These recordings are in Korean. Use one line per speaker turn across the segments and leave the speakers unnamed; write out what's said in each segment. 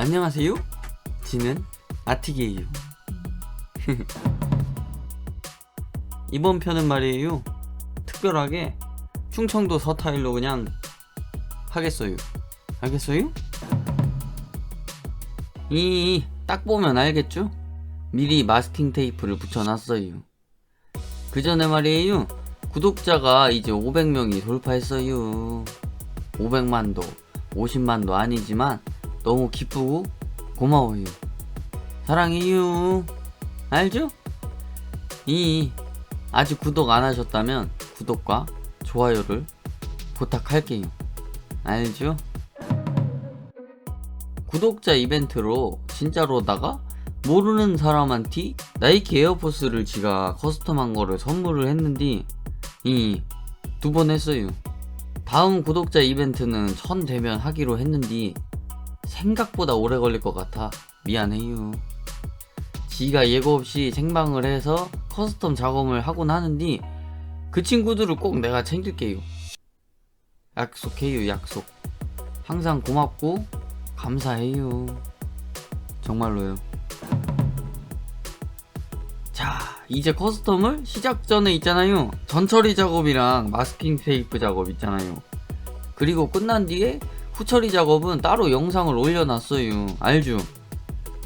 안녕하세요. 지는 아티게이요. 이번 편은 말이에요. 특별하게 충청도 서타일로 그냥 하겠어요. 알겠어요? 이 딱 보면 알겠죠? 미리 마스킹 테이프를 붙여놨어요. 그 전에 말이에요. 구독자가 이제 500명이 돌파했어요. 500만도, 50만도 아니지만 너무 기쁘고 고마워요. 사랑해요. 알죠? 이 아직 구독 안 하셨다면 구독과 좋아요를 부탁할게요. 알죠? 구독자 이벤트로 진짜로다가 모르는 사람한테 나이키 에어포스를 지가 커스텀한 거를 선물을 했는데 이 두 번 했어요. 다음 구독자 이벤트는 천 되면 하기로 했는데 생각보다 오래 걸릴 것 같아 미안해요. 지가 예고 없이 생방을 해서 커스텀 작업을 하곤 하는데 그 친구들을 꼭 내가 챙길게요. 약속해요 약속. 항상 고맙고 감사해요. 정말로요. 자, 이제 커스텀을 시작 전에 있잖아요. 전처리 작업이랑 마스킹 테이프 작업 있잖아요. 그리고 끝난 뒤에 후처리 작업은 따로 영상을 올려놨어요. 알죠?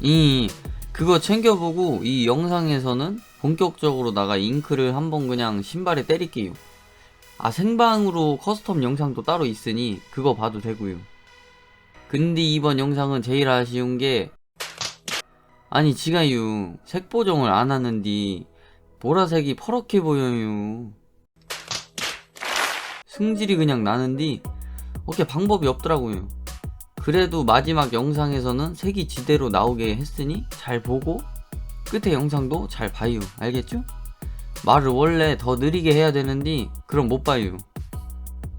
이 그거 챙겨보고 이 영상에서는 본격적으로 나가 잉크를 한번 그냥 신발에 때릴게요. 아 생방으로 커스텀 영상도 따로 있으니 그거 봐도 되고요. 근데 이번 영상은 제일 아쉬운 게 아니 지가요 색 보정을 안 하는디 보라색이 퍼렇게 보여요 승질이 그냥 나는디 어떻게 방법이 없더라고요 그래도 마지막 영상에서는 색이 지대로 나오게 했으니 잘 보고 끝에 영상도 잘 봐요 알겠죠? 말을 원래 더 느리게 해야 되는데 그럼 못 봐요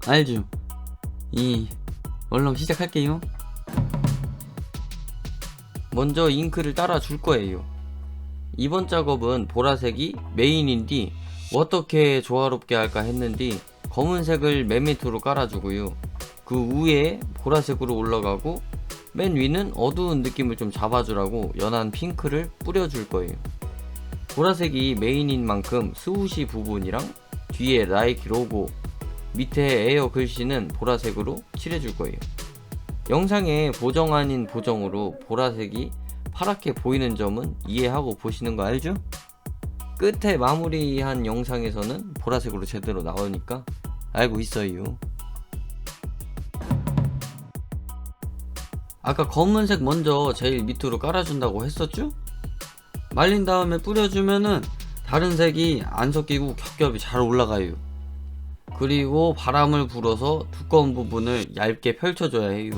알죠? 이 얼른 시작할게요 먼저 잉크를 따라 줄 거예요. 이번 작업은 보라색이 메인인데 어떻게 조화롭게 할까 했는데 검은색을 맨 밑으로 깔아주고요. 그 위에 보라색으로 올라가고 맨 위는 어두운 느낌을 좀 잡아주라고 연한 핑크를 뿌려줄 거예요. 보라색이 메인인 만큼 스우시 부분이랑 뒤에 나이키 로고 밑에 에어 글씨는 보라색으로 칠해줄 거예요. 영상에 보정 아닌 보정으로 보라색이 파랗게 보이는 점은 이해하고 보시는 거 알죠? 끝에 마무리한 영상에서는 보라색으로 제대로 나오니까 알고 있어요. 아까 검은색 먼저 제일 밑으로 깔아준다고 했었죠? 말린 다음에 뿌려주면은 다른 색이 안 섞이고 겹겹이 잘 올라가요. 그리고 바람을 불어서 두꺼운 부분을 얇게 펼쳐줘야 해요.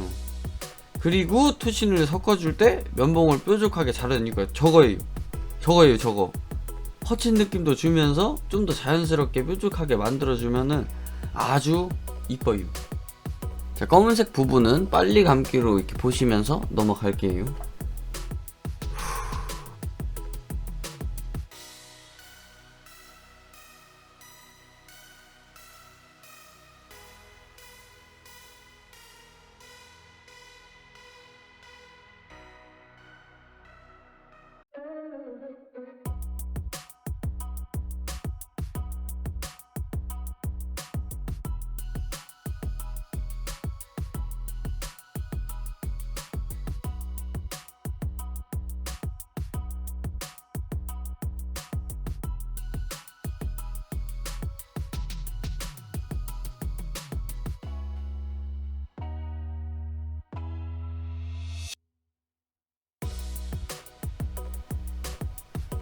그리고 투신을 섞어줄 때 면봉을 뾰족하게 자르니까 저거예요. 저거예요, 저거. 퍼친 느낌도 주면서 좀 더 자연스럽게 뾰족하게 만들어주면은 아주 이뻐요. 자, 검은색 부분은 빨리 감기로 이렇게 보시면서 넘어갈게요.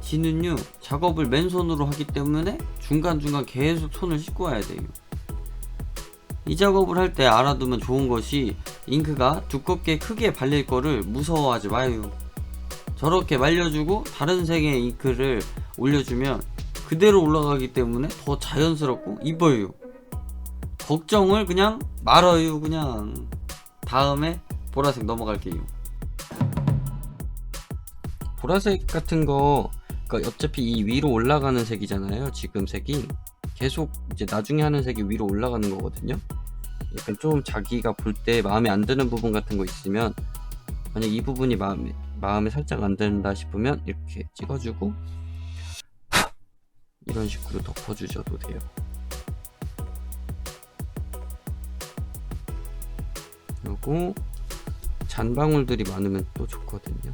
지는요 작업을 맨손으로 하기 때문에 중간중간 계속 손을 씻고 와야 돼요. 이 작업을 할 때 알아두면 좋은 것이 잉크가 두껍게 크게 발릴 거를 무서워하지 마요. 저렇게 말려주고 다른 색의 잉크를 올려주면 그대로 올라가기 때문에 더 자연스럽고 이뻐요. 걱정을 그냥 말아요 그냥. 다음에 보라색 넘어갈게요. 보라색 같은 거 그러니까 어차피 이 위로 올라가는 색이잖아요. 지금 색이 계속 이제 나중에 하는 색이 위로 올라가는 거거든요. 약간 좀 자기가 볼 때 마음에 안 드는 부분 같은 거 있으면 만약 이 부분이 마음에, 마음에 살짝 안 든다 싶으면 이렇게 찍어주고 이런 식으로 덮어주셔도 돼요. 그리고 잔방울들이 많으면 또 좋거든요.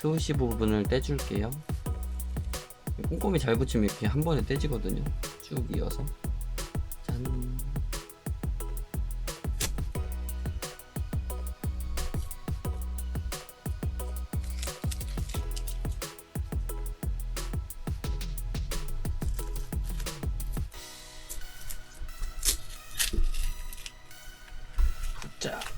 스우시 부분을 떼줄게요. 꼼꼼히 잘 붙이면 이렇게 한 번에 떼지거든요. 쭉 이어서. 짠. 자.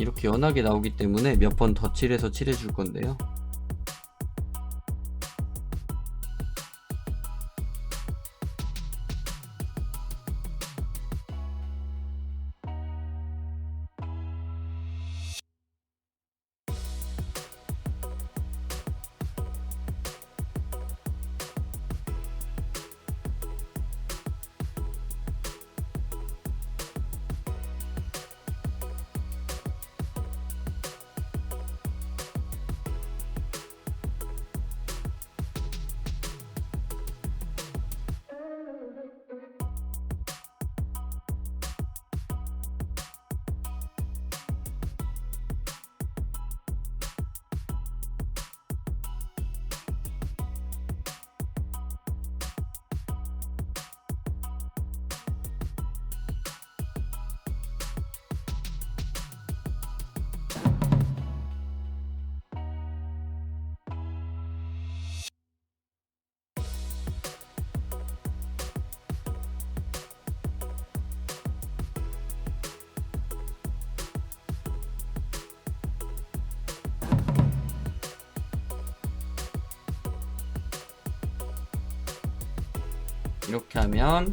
이렇게 연하게 나오기 때문에 몇 번 더 칠해서 칠해 줄 건데요. 이렇게 하면